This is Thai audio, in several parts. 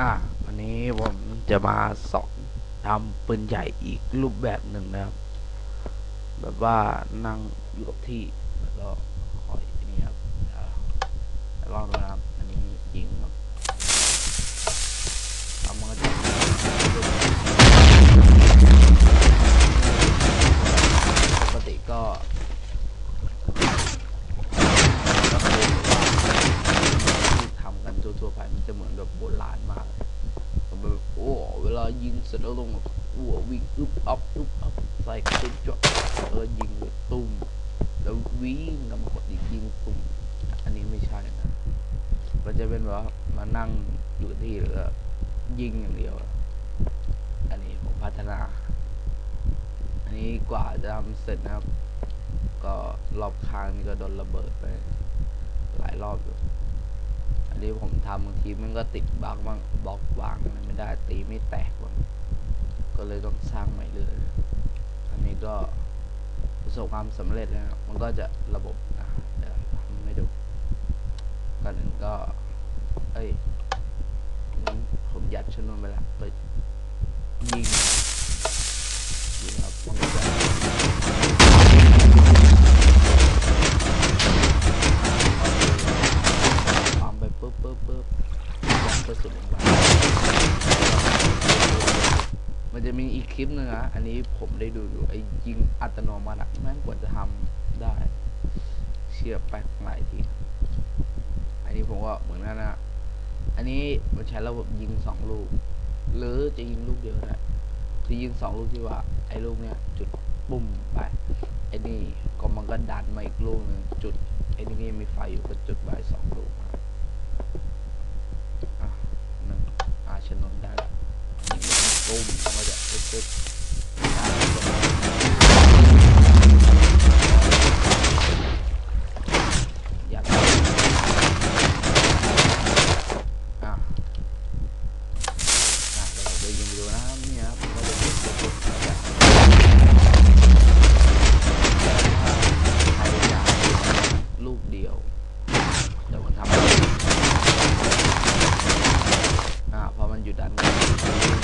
อะวันนี้ผมจะมาสอนทำปืนใหญ่อีกรูปแบบหนึ่งนะครับ แบบว่านั่งอยู่กับที่แล้วก็คอยนี่ครับลองดูนะครับ เป็นแบบว่ามานั่งอยู่ที่แล้วก็ยิงอย่างเดียว อันนี้ผมพัฒนา อันนี้กว่าจะทำเสร็จนะครับ ก็รอบค้างนี่ก็โดนระเบิดไป หลายรอบอยู่ อันนี้ผมทำบางทีมันก็ติดบั๊กบ้างบล็อกวางไม่ได้ตีไม่แตกบ้างก็เลยต้องสร้างใหม่เลยอันนี้ก็ประสบความสำเร็จแล้วนะครับมันก็จะระบบอะเดี๋ยวทำให้ดูก่อนอื่นก็ อ้ยงั้นผมยัดชนวนไปล้วไปยิงยิงครับมันก็จะมไปปุ๊บปุ๊บปุ๊บยัดกระสุนลงไปมันจะมีอีกคลิปหนึงอะอันนี้ผมได้ดูอยู่ไอ้ยิงอัตโนมัติอะแม่งกว่าจะทำได้ เชื่อแป๊กหลายทีอันนี้ผมก็เหมือนกันนะ อันนี้มันใช้ระบบยิงสองลูก หรือจะยิงลูกเดียวได้คือยิงสองลูกที่ว่า ไอ้ลูกเนี้ยจุดปุ่มไปไอ้นี่ก็มันก็ดันมาอีกลูกหนึงจุดไอ้นี่ก็ยังมีไฟอยู่ก็จุดไปสองลูกอะหนึ่งอาชนนได้แล้วตุ้มก็จะตึ๊ดตึ๊ด อ่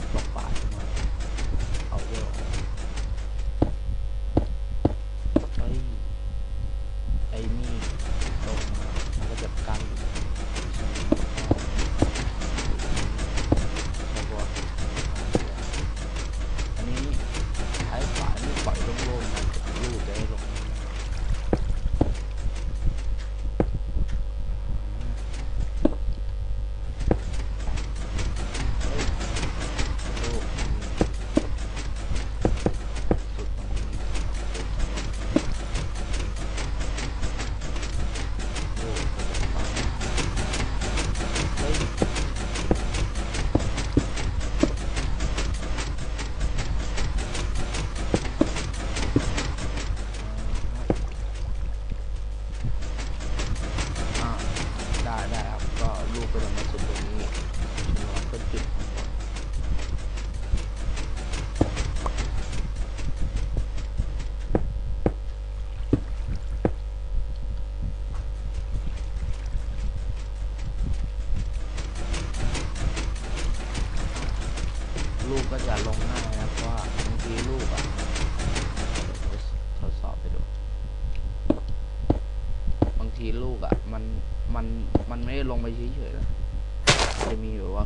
pas ลูกก็จะลงง่ายนะเพราะว่าบางทีลูกอะทดสอบไปดู บางทีลูกอะมันมันมันไม่ได้ลงไปเฉยๆนะจะมีแบบว่า